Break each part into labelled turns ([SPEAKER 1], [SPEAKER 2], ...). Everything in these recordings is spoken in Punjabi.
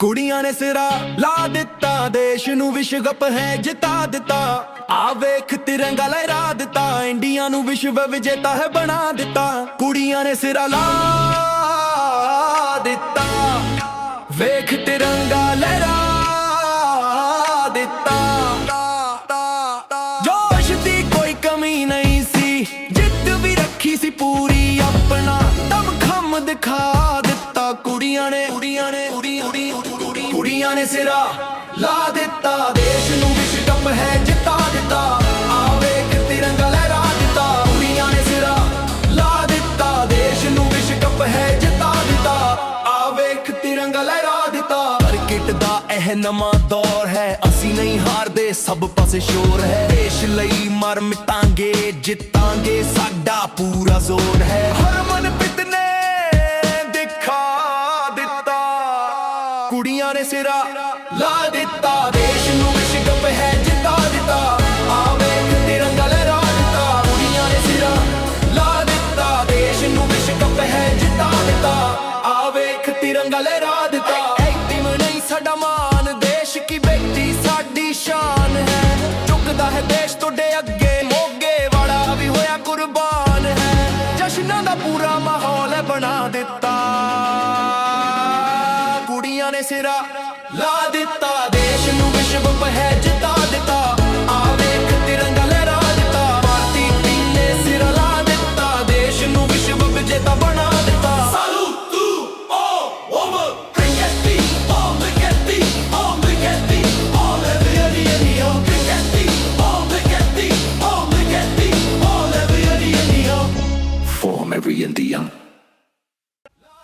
[SPEAKER 1] ਕੁੜੀਆਂ ਨੇ ਸਿਰਾ ਲਾ ਦਿੱਤਾ, ਦੇਸ਼ ਨੂੰ ਵਿਸ਼ਵ ਕੱਪ ਹੈ ਜਿਤਾ ਦਿੱਤਾ। ਆ ਵੇਖ ਤਿਰੰਗਾ ਲਹਿਰਾ ਦਿੱਤਾ, ਇੰਡੀਆ ਨੂੰ ਵਿਸ਼ਵ ਵਿਜੇਤਾ ਹੈ ਬਣਾ ਦਿੱਤਾ। ਕੁੜੀਆਂ ਨੇ ਸਿਰਾ ਲਾ ਦਿੱਤਾ, ਵੇਖ ਤਿਰੰਗਾ ਲਹਿਰਾ ਦਿੱਤਾ। ਜੋਸ਼ ਦੀ ਕੋਈ ਕਮੀ ਨਹੀਂ ਸੀ, ਜਿੱਤ ਵੀ ਰੱਖੀ ਸੀ ਪੂਰੀ ਆਪਣਾ। ਦਮ ਖਮ ਦਿਖਾ ਦਿੱਤਾ ਕੁੜੀਆਂ ਨੇ। ਸਿਰਾ ਲਾ ਦਿੱਤਾ। ਦੇਸ਼ ਨੂੰ ਵਿਸ਼ਵ ਹੈ, ਜਿਤਾ ਦਿੱਤਾ। ਆ ਤਿਰੰਗਾ ਲਹਿਰਾ ਦਿੱਤਾ। ਕੁੜੀਆਂ ਨੇ ਸਿਰਾ ਲਾ ਦਿੱਤਾ। ਦੇਸ਼ ਨੂੰ ਵਿਸ਼ਵ ਹੈ, ਜਿਤਾ ਦਿੱਤਾ। ਆ ਤਿਰੰਗਾ ਲਹਿਰਾ ਦਿੱਤਾ। ਕ੍ਰਿਕਟ ਦਾ ਇਹ ਨਵਾਂ ਦੌਰ ਹੈ। ਅਸੀਂ ਨਹੀਂ ਹਾਰਦੇ, ਸਭ ਪਾਸੇ ਸ਼ੋਰ ਹੈ। ਦੇਸ਼ ਲਈ ਮਰ ਮਿਟਾਂਗੇ ਜਿੱਤਾਂਗੇ ਸਾਡਾ ਪੂਰਾ ਜ਼ੋਰ ਹੈ। ਕੁੜੀਆਂ ਨੇ ਸਿਰਾ ਲਾ ਦਿੱਤਾ। ਦੇਸ਼ ਨੂੰ ਵਿਸ਼ਵ ਹੈ, ਜਿਤਾ ਦਿੱਤਾ। ਆ ਵੇਖ ਤਿਰੰਗਾ ਲਹਿਰਾ ਦਿੱਤਾ। ਕੁੜੀਆਂ ਨੇ ਸਿਰਾ ਲਾ ਦਿੱਤਾ। ਦੇਸ਼ ਨੂੰ ਵਿਸ਼ਵ ਹੈ, ਜਿਤਾ ਦਿੱਤਾ। ਆ ਵੇਖ ਤਿਰੰਗਾ ਲਹਿਰਾ ਦਿੱਤਾ। ਐ ਨਹੀਂ ਸਾਡਾ ਮਾਨ ਦੇਸ਼ ਕੀ ਬੇਟੀ ਸਾਡੀ ਸ਼ਾਨ ਹੈ। ਝੁਕਦਾ ਹੈ ਦੇਸ਼ ਤੁਹਾਡੇ ਅੱਗੇ। ਮੋਗੇ ਵਾਲਾ ਵੀ ਹੋਇਆ ਕੁਰਬਾਨ ਹੈ। ਜਸ਼ਨਾਂ ਦਾ ਪੂਰਾ ਮਾਹੌਲ ਹੈ, ਬਣਾ ਦਿੱਤਾ। ਕੁੜੀਆਂ ਨੇ ਸਿਰਾ ਲਾ ਦਿੱਤਾ ਦੇਸ਼ ਨੂੰ ਵਿਸ਼ਵ ਹੈ ਜਿਤਾ ਦਿੱਤਾ ਆ ਵੇਖ ਤਿਰੰਗਾ ਲਹਿਰਾ ਦਿੱਤਾ ਭਾਰਤੀ ਟੀਮ ਨੇ ਸਿਰਾ ਲਾ ਦਿੱਤਾ ਦੇਸ਼ ਨੂੰ ਵਿਸ਼ਵ ਵਿਜੇਤਾ ਬਣਾ ਦਿੱਤਾ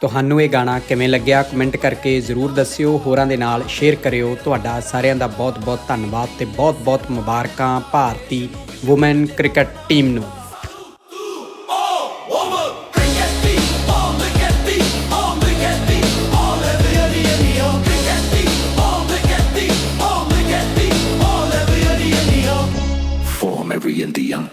[SPEAKER 2] ਤੁਹਾਨੂੰ ਇਹ ਗਾਣਾ ਕਿਵੇਂ ਲੱਗਿਆ ਕਮੈਂਟ ਕਰਕੇ ਜ਼ਰੂਰ ਦੱਸਿਓ ਹੋਰਾਂ ਦੇ ਨਾਲ ਸ਼ੇਅਰ ਕਰਿਓ ਤੁਹਾਡਾ ਸਾਰਿਆਂ ਦਾ ਬਹੁਤ-ਬਹੁਤ ਧੰਨਵਾਦ ਤੇ ਬਹੁਤ-ਬਹੁਤ ਮੁਬਾਰਕਾਂ ਭਾਰਤੀ ਔਮਨ ਕ੍ਰਿਕਟ ਟੀਮ ਨੂੰ
[SPEAKER 1] every Indian.